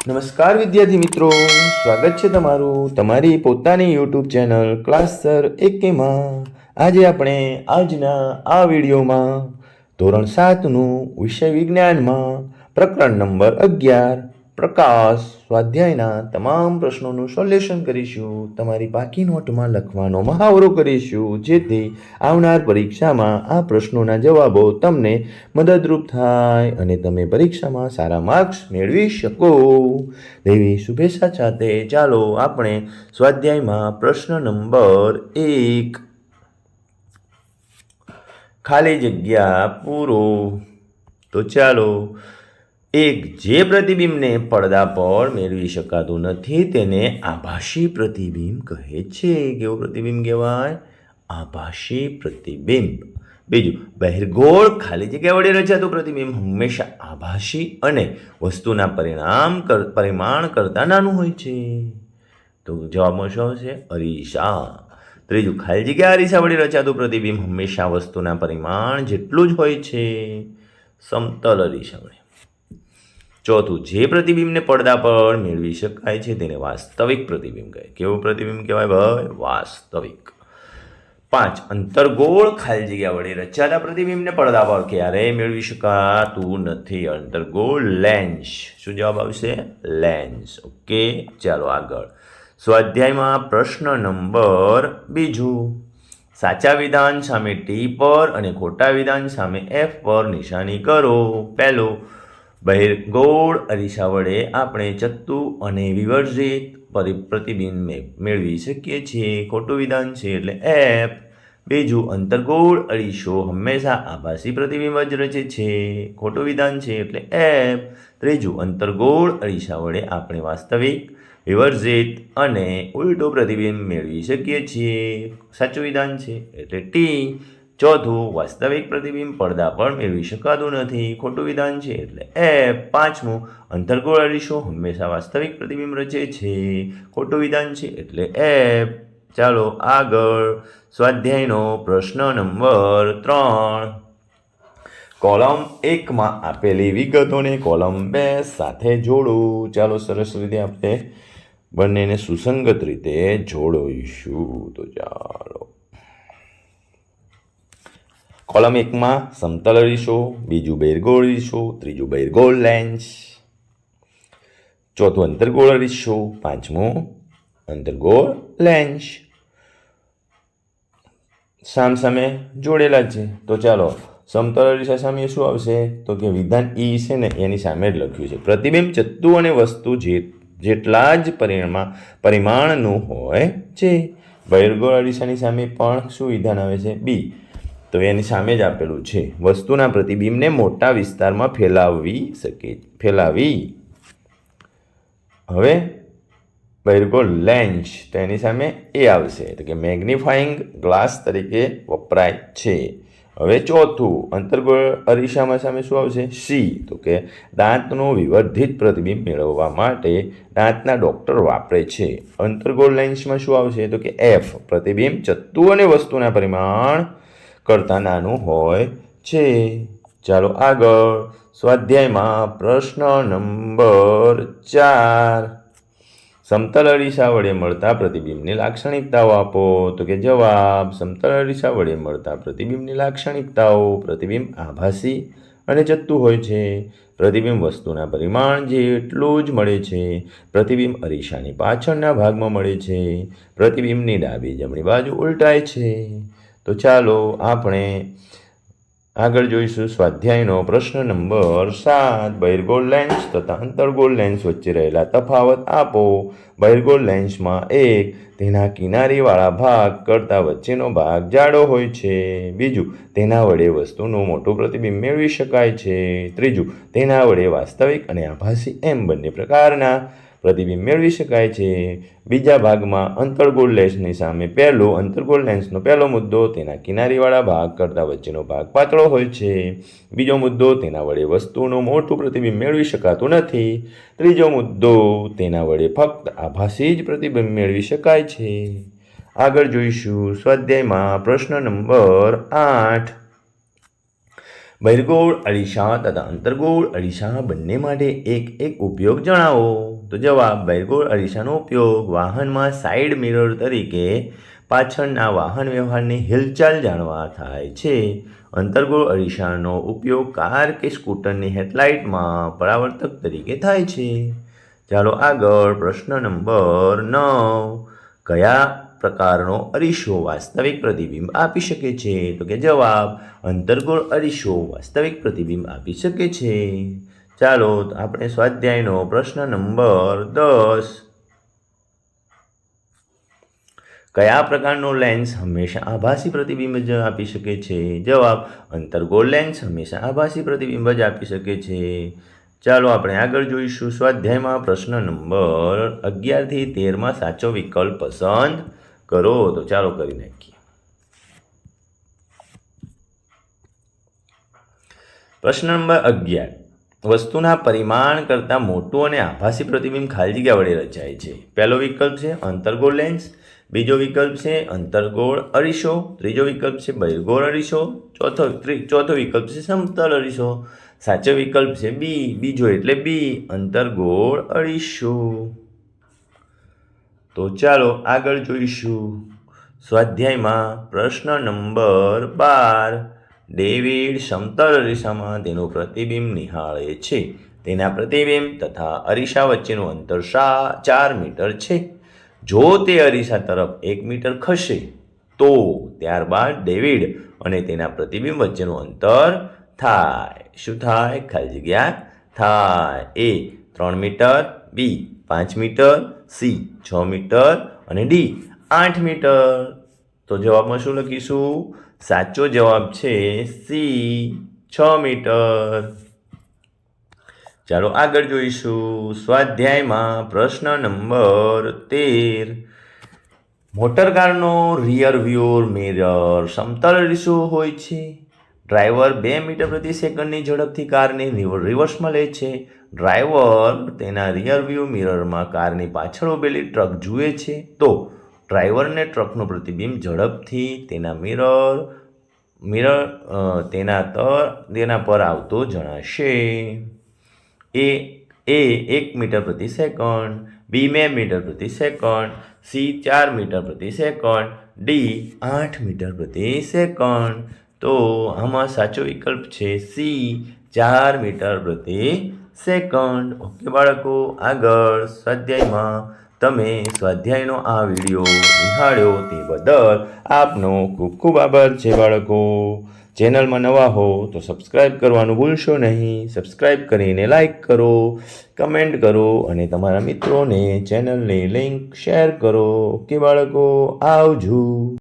નમસ્કાર વિદ્યાર્થી મિત્રો, સ્વાગત છે તમારું તમારી પોતાની યુટ્યુબ ચેનલ ક્લાસ સર એકેમાં આજે આપણે આજના આ વિડીયોમાં ધોરણ સાતનું વિષય વિજ્ઞાનમાં પ્રકરણ નંબર અગિયાર પ્રકાશ સ્વાધ્યાયના તમામ પ્રશ્નોનું સોલ્યુશન કરીશું. તમારી પાકી નોટમાં લખવાનો મહાવરો કરીશું, જેથી આવનાર પરીક્ષામાં આ પ્રશ્નોના જવાબો તમને મદદરૂપ થાય અને તમે પરીક્ષામાં સારા માર્ક્સ મેળવી શકો. દેવી શુભેચ્છા સાથે ચાલો આપણે સ્વાધ્યાયમાં પ્રશ્ન નંબર એક. ખાલી જગ્યા પૂરો. તો ચાલો એક જે પ્રતિબિંબને પડદા પર મેળવી શકાતું નથી, તેને આભાસી પ્રતિબિંબ કહે છે. કેવું પ્રતિબિંબ કહેવાય? આભાસી પ્રતિબિંબ. બીજું, બહિર્ગોળ ખાલી જગ્યા વડે રચાતું પ્રતિબિંબ હંમેશા આભાસી અને વસ્તુના પરિણામ કર, પરિમાણ કરતાં નાનું હોય છે. તો જવાબમાં શું આવશે, અરીસા. ત્રીજું, ખાલી જગ્યા અરીસા વડે રચાતું પ્રતિબિંબ હંમેશા વસ્તુના પરિમાણ જેટલું જ હોય છે. સમતલ અરીસા વડે. ચોથું, જે પ્રતિબિંબને પડદા પર મેળવી શકાય છે તેને વાસ્તવિક પ્રતિબિંબ કહે. કેવું પ્રતિબિંબ કહેવાય ભાઈ? વાસ્તવિક. પાંચ, અંતર્ગોળ ખાલી જગ્યા વડે રચાતા પ્રતિબિંબને પડદા પર ક્યારેય મેળવી શકાતું નથી? અંતર્ગોળ, લેન્સ. શું જવાબ આવશે? લેન્સ. ઓકે, ચાલો આગળ. સ્વાધ્યાયમાં પ્રશ્ન નંબર બીજું. સાચા વિધાન સામે ટી પર અને ખોટા વિધાન સામે એફ પર નિશાની કરો. પહેલું બહિર્ગોળ અરીસા વડે આપણે ચત્તુ અને વિવર્જિત પરિ, પ્રતિબિંબ મેળવી શકીએ છીએ. ખોટું વિધાન છે એટલે એપ બીજું અંતર્ગોળ અરીસો હંમેશા આભાસી પ્રતિબિંબ જ રચે છે. ખોટું વિધાન છે એટલે એપ ત્રીજું અંતર્ગોળ અરીસા વડે આપણે વાસ્તવિક, વિવર્જિત અને ઉલટું પ્રતિબિંબ મેળવી શકીએ છીએ. સાચું વિધાન છે એટલે ટી ચોથું, વાસ્તવિક પ્રતિબિંબ પડદા પર મેળવી શકાતું નથી. ખોટું વિધાન છે એટલે એ. પાંચમું, અંતર્ગોળ અરીસો હંમેશા વાસ્તવિક પ્રતિબિંબ રચે છે. ખોટું વિધાન છે એટલે એ. ચાલો આગળ. સ્વાધ્યાયનો પ્રશ્ન નંબર ત્રણ. કોલમ એકમાં આપેલી વિગતોને કોલમ બે સાથે જોડો. ચાલો સરસ રીતે આપણે બંનેને સુસંગત રીતે જોડોઈશું. તો ચાલો. કોલમ એકમાં સમતલ અરીસો, બીજું બૈરગોળ અરીસો, ત્રીજું બૈરગોળ લેન્સ ચોથું અંતરગોળ અરીસો, પાંચમું અંતરગોળ લેન્સ સામ સામે જોડેલા છે. તો ચાલો, સમતલ અરીસા સામે શું આવશે? તો કે વિધાન ઈ છે ને, એની સામે જ લખ્યું છે. પ્રતિબિંબ ચત્તુ અને વસ્તુ જે, જેટલા જ પરિમાણ પરિમાણનું હોય છે. બહિર્ગોળ અરીસાની સામે પણ શું વિધાન આવે છે? બી તો એની સામે જ આપેલું છે, વસ્તુના પ્રતિબિંબને મોટા વિસ્તારમાં ફેલાવવી શકે, ફેલાવી. હવે બહિર્ગો લેન્સ તો એની સામે એ આવશે, તો કે મેગ્નિફાઈંગ ગ્લાસ તરીકે વપરાય છે. હવે ચોથું અંતર્ગોળ અરીસામાં સામે શું આવશે? સી તો કે દાંતનું વિવર્ધિત પ્રતિબિંબ મેળવવા માટે દાંતના ડૉક્ટર વાપરે છે. અંતર્ગોળ લેન્સમાં શું આવશે? તો કે એફ પ્રતિબિંબ ચત્તુ અને વસ્તુના પરિમાણ કરતાં નાનું હોય છે. ચાલો આગળ સ્વાધ્યાયમાં પ્રશ્ન નંબર ચાર. સમતલ અરીસા વડે મળતા પ્રતિબિંબની લાક્ષણિકતાઓ આપો. તો કે જવાબ, સમતલ અરીસા વડે મળતા પ્રતિબિંબની લાક્ષણિકતાઓ, પ્રતિબિંબ આભાસી અને જતું હોય છે. પ્રતિબિંબ વસ્તુના પરિમાણ જેટલું જ મળે છે. પ્રતિબિંબ અરીસાની પાછળના ભાગમાં મળે છે. પ્રતિબિંબની ડાબી જમણી બાજુ ઉલટાય છે. તો ચાલો આપણે આગળ જોઈશું સ્વાધ્યાયનો પ્રશ્ન નંબર સાત. બહિર્ગોળ લેન્સ તથા અંતર્ગોળ લેન્સ વચ્ચે રહેલા તફાવત આપો. બહિર્ગોળ લેન્સમાં એક, તેના કિનારીવાળા ભાગ કરતાં વચ્ચેનો ભાગ જાડો હોય છે. બીજું, તેના વડે વસ્તુનું મોટું પ્રતિબિંબ મેળવી શકાય છે. ત્રીજું, તેના વડે વાસ્તવિક અને આભાસી એમ બંને પ્રકારના પ્રતિબિંબ મેળવી શકાય છે. બીજા ભાગમાં અંતર્ગોળ લેન્સની સામે પહેલો અંતર્ગોળ લેન્સનો પહેલો મુદ્દો તેના કિનારીવાળા ભાગ કરતાં વચ્ચેનો ભાગ પાતળો હોય છે. બીજો મુદ્દો તેના વડે વસ્તુનું મોટું પ્રતિબિંબ મેળવી શકાતું નથી. ત્રીજો મુદ્દો તેના વડે ફક્ત આભાસી જ પ્રતિબિંબ મેળવી શકાય છે. આગળ જોઈશું સ્વાધ્યાયમાં પ્રશ્ન નંબર આઠ. બહિર્ગોળ અરીસા તથા અંતર્ગોળ અરીસા બંને માટે એક એક ઉપયોગ જણાવો. તો જવાબ બહિર્ગોળ અરીસાનો ઉપયોગ વાહનમાં સાઇડ મિરર તરીકે પાછળના વાહન વ્યવહારની હિલચાલ જાણવા થાય છે. અંતર્ગોળ અરીસાનો ઉપયોગ કાર કે સ્કૂટરની હેડલાઇટમાં પરાવર્તક તરીકે થાય છે. ચાલો આગળ પ્રશ્ન નંબર નવ. કયા પ્રકારનો અરીસો વાસ્તવિક પ્રતિબિંબ આપી શકે છે. તો કે જવાબ, અંતર્ગોળ અરીસો વાસ્તવિક પ્રતિબિંબ આપી શકે છે. ચાલો આપણે સ્વાધ્યાયનો પ્રશ્ન નંબર દસ. કયા પ્રકારનો લેન્સ હંમેશા આભાસી પ્રતિબિંબ જ આપી શકે છે? જવાબ, અંતર્ગોળ લેન્સ હંમેશા આભાસી પ્રતિબિંબ જ આપી શકે છે. ચાલો આપણે આગળ જોઈશું. સ્વાધ્યાયમાં પ્રશ્ન નંબર અગિયારથી તેરમાં સાચો વિકલ્પ પસંદ કરો તો ચાલો કરી નાખીએ. પ્રશ્ન નંબર અગિયાર. વસ્તુના પરિમાણ કરતાં મોટું અને આભાસી પ્રતિબિંબ ખાલી જગ્યા વડે રચાય છે. પહેલો વિકલ્પ છે અંતર્ગોળ લેન્સ બીજો વિકલ્પ છે અંતર્ગોળ અરીસો, ત્રીજો વિકલ્પ છે બહિર્ગોળ અરીસો, ચોથો ચોથો વિકલ્પ છે સમતલ અરીસો, સાચો વિકલ્પ છે બી, બીજો એટલે બી, અંતર્ગોળ અરીસો. તો ચાલો આગળ જોઈશું. સ્વાધ્યાયમાં પ્રશ્ન નંબર બાર. ડેવિડ સમતલ અરીસામાં તેનું પ્રતિબિંબ નિહાળે છે. તેના પ્રતિબિંબ તથા અરીસા વચ્ચેનું અંતર સા ચાર મીટર છે? જો તે અરીસા તરફ એક મીટર ખસે, તો ત્યારબાદ ડેવિડ અને તેના પ્રતિબિંબ વચ્ચેનું અંતર થાય. શું થાય? ખાલી જગ્યા? થાય. એ ત્રણ મીટર, બી પાંચ મીટર સી, છ મીટર અને ડી, આઠ મીટર. તો જવાબમાં શું લખીશું? સાચો જવાબ છે સી, છ મીટર. ચાલો આગળ જોઈશું. સ્વાધ્યાયમાં પ્રશ્ન નંબર તેર. મોટરકારનો રિયર વ્યૂ મિરર સમતલ રીસો હોય છે. ડ્રાઈવર બે મીટર પ્રતિ સેકન્ડની ઝડપથી કારને રિવ- રિવર્સમાં લે છે. ડ્રાઈવર તેના રિયર વ્યૂ મિરરમાં કારની પાછળ ઉભેલી ટ્રક જુએ છે. તો ડ્રાઈવરને ટ્રકનું પ્રતિબિંબ ઝડપથી તેના મિરર મિરર તેના તર, તેના પર આવતો જણાશે. એ એ એક મીટર પ્રતિ સેકન્ડ, બી બે મીટર પ્રતિ સેકન્ડ, સી ચાર મીટર પ્રતિ સેકન્ડ, ડી આઠ મીટર પ્રતિ સેકન્ડ. તો આમાં સાચો વિકલ્પ છે સી ચાર મીટર પ્રતિ સેકન્ડ. ઓકે, બાળકો, આગળ સ્વાધ્યાયમાં તમે સ્વાધ્યાયનો આ વીડિયો નિહાળ્યો તે બદલ આપનો ખૂબ ખૂબ આભાર છે બાળકો. ચેનલમાં નવા હો તો સબસ્ક્રાઈબ કરવાનું ભૂલશો નહીં. સબસ્ક્રાઈબ કરીને લાઈક કરો, કમેન્ટ કરો અને તમારા મિત્રોને ચેનલની લિંક શેર કરો. ઓકે, બાળકો, આવજો.